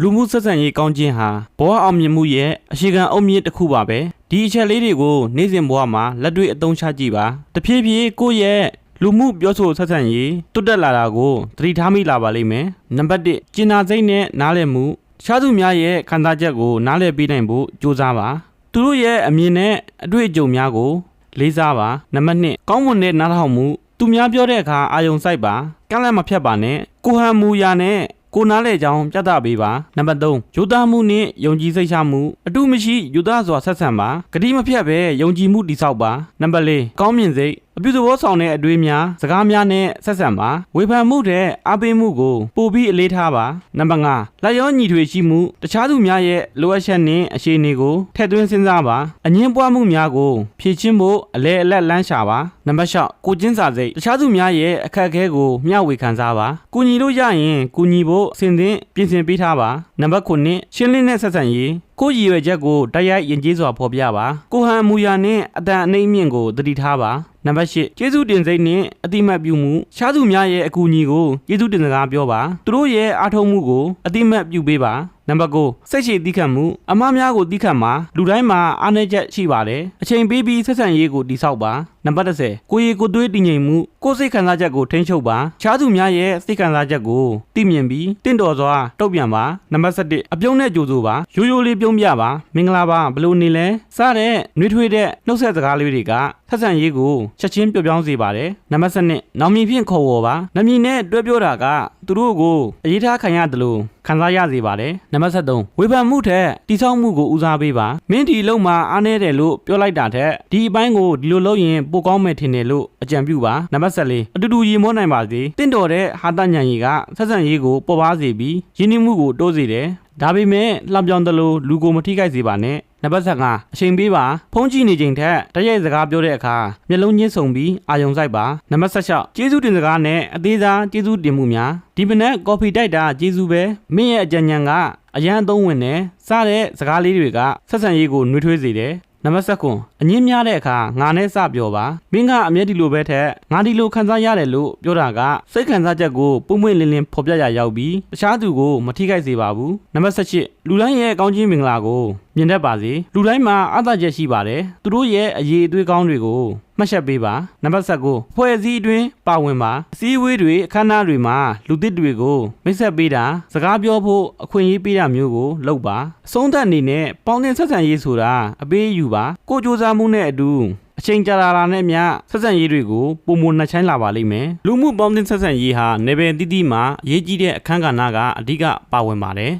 လူမှုဆက်ဆံရေးကောင်းခြင်းဟာဘဝအောင်မြင်မှုရဲ့အရှိခံအုတ်မြစ်တစ်ခုပါပဲဒီအချက်လေးတွေကိုနေ့စဉ်ဘဝမှာလက်တွေ့အသုံးချကြည့်ပါတဖြည်းဖြည်းကိုယ့်ရဲ့လူမှုပြောဆိုဆက်ဆံရေးတွတ်တက်လာတာကိုသတိထားမိလာပါလိမ့်မယ်နံပါတ်1ကျင်နာစိတ်နဲ့နားလည်မှုတခြားသူများရဲ့ခံစားချက်ကိုနားလည်ပေးနိုင်ဖို့ကြိုးစားပါသူတို့ရဲ့အမြင်နဲ့အတွေ့အကြုံများကို လေးစားပါနံပါတ်2ကောင်းမွန်တဲ့နားထောင်မှုသူများပြောတဲ့အခါအာယုံစိုက်ပါကန့်လန့်မဖြတ်ပါနဲ့ကိုဟန်မူရာနဲ့ကိုနားလေကြောင်းပြသပေးပါနံပါတ်3ယူသားမှုနဲ့ယုံကြည်စိတ်ချမှုအတုမရှိယူသားစွာဆက်ဆံပါဂတိမဖြတ်ပဲယုံကြည်မှုတည်ဆောက်ပါနံပါတ်4ကောင်းမြင်စိတ် အပြုသဘောဆောင်တဲ့အတွေ့အများစကားများနဲ့ဆက်ဆံပါဝေဖန်မှုတဲ့အားပေးမှုကိုပို့ပြီးအလေးထားပါနံပါတ်5လက်ရောညီထွေရှိမှုတခြားသူများရဲ့လိုအပ်ချက်နဲ့အခြေအနေကိုထည့်သွင်းစဉ်းစားပါအငင်းပွားမှုများကိုဖြည့်ချင်းဖို့အလဲအလက်လမ်းရှာပါနံပါတ်6ကိုချင်းစာစိတ်တခြားသူများရဲ့အခက်အခဲကိုမျှဝေခံစားပါကူညီလို့ရရင်ကူညီဖို့အစဉ်သင့်ပြင်ဆင်ပေးထားပါနံပါတ်9ရှင်းလင်းတဲ့ဆက်ဆံရေး ကိုရည်ရွယ်ချက်ကိုတိုက်ရိုက်ရင်ကျေးစွာဖော်ပြပါကိုဟန်မူရာနဲ့အတန်အနှိမ့်မြင့်ကိုသတိထားပါနံပါတ်၈ကျေးဇူးတင်စိတ်နဲ့အတိမတ်ပြုမှုရှားသူများရဲ့အကူအညီကိုကျေးဇူးတင်စကားပြောပါသူတို့ရဲ့အားထုတ်မှုကိုအတိမတ်ပြုပေးပါ နံပါတ်9စိတ်ရှိသီးခတ်မှုအမားများကိုသီးခတ်မှာလူတိုင်းမှာအားနည်းချက်ရှိပါတယ်အချိန်ပေးပြီးဆက်ဆံရေးကိုတိဆောက်ပါနံပါတ်10ကိုရီကိုသွေးတည်ငြိမ်မှုကိုယ်စိတ်ခံစားချက်ကိုထိန်းချုပ်ပါရှားသူများရဲ့စိတ်ခံစားချက်ကိုသိမြင်ပြီးတင့်တော်စွာတုတ်ပြန်ပါနံပါတ်11အပြုံးနဲ့ကြိုးဆိုပါရိုးရိုးလေးပြုံးပြပါမင်္ဂလာပါဘယ်လိုနေလဲစတဲ့နှွေးထွေးတဲ့နှုတ်ဆက်စကားလေးတွေကဆက်ဆံရေးကိုချက်ချင်းပြောပြောင်းစေပါတယ်နံပါတ်7နောင်မြင်ဖြင့်ခေါ်ဝေါ်ပါနမည်နဲ့တွဲပြောတာကသူတို့ကိုအရေးထားခံရတယ်လို့ခံစားရစေပါတယ်နံပါတ်73ဝေဖန်မှုထက်တိဆောက်မှုကိုဦးစားပေးပါမင်းဒီလုံးမှာအားနည်းတယ်လို့ပြောလိုက်တာထက်ဒီအပိုင်းကိုဒီလိုလုပ်ရင်ပိုကောင်းမယ်ထင်တယ်လို့အကြံပြုပါနံပါတ်74အတူတူရေမောနိုင်ပါစေတင့်တော်တဲ့ဟာတညံရီကဆက်ဆံရေးကိုပေါ်ပါစေပြီးရင်းနှီးမှုကိုတိုးစေတယ် ဒါပေမဲ့လှပြောင်းတယ်လို့လူကိုမထိခိုက်စေပါနဲ့နံပါတ်75အချိန်ပေးပါဖုန်းကြည့်နေချိန်ထက်တရက်စကားပြောတဲ့အခါမျက်လုံးချင်းစုံပြီးအာယုံစိုက်ပါနံပါတ်76ကျေးဇူးတင်စကားနဲ့အသေးစားကျေးဇူးတင်မှုများဒီမနက်ကော်ဖီတိုက်တာကျေးဇူးပဲမင်းရဲ့အကြံဉာဏ်ကအရန်အသုံးဝင်တယ်စတဲ့စကားလေးတွေကဆက်ဆံရေးကိုနှွေးထွေးစေတယ်နံပါတ်7အငင်းများတဲ့အခါငါနဲ့စပြောပါမင်းကအမျက်ဒီလိုပဲထက်ငါဒီလိုခံစားရတယ်လို့ပြောတာကစိတ်ခံစားချက်ကိုပုံမှန်လင်းလင်းဖော်ပြရရောက်ပြီးတခြားသူကိုမထိခိုက်စေပါဘူးနံပါတ်7လူတိုင်းရဲ့ကောင်းခြင်းမင်္ဂလာကိုမြင်တတ်ပါစေလူတိုင်းမှာအသာချက်ရှိပါတယ်သူတို့ရဲ့အရေးအသွေးကောင်းတွေကိုမှတ်ချက်ပေးပါနံပါတ်7ဖွဲ့စည်းအတွင်းပါဝင်ပါအစည်းအဝေးတွေအခမ်းအနားတွေမှာလူသစ်တွေကိုမိတ်ဆက်ပေးတာစကားပြောဖို့အခွင့်အရေးပေးတာမျိုးကိုလုပ်ပါအဆုံးသတ်အနေနဲ့ပေါင်းတင်ဆက်ဆံရေးဆိုတာအပေးအယူပါကိုကြိုးစားမှုနဲ့အတူအချိန်ကြာလာတာနဲ့အမျှဆက်ဆံရေးတွေကိုပုံမနှချိုင်းလာပါလိမ့်မယ်လူမှုပေါင်းတင်ဆက်ဆံရေးဟာနေပယ်တိတိမှာအရေးကြီးတဲ့အခန်းကဏ္ဍကအဓိကပါဝင်ပါတယ်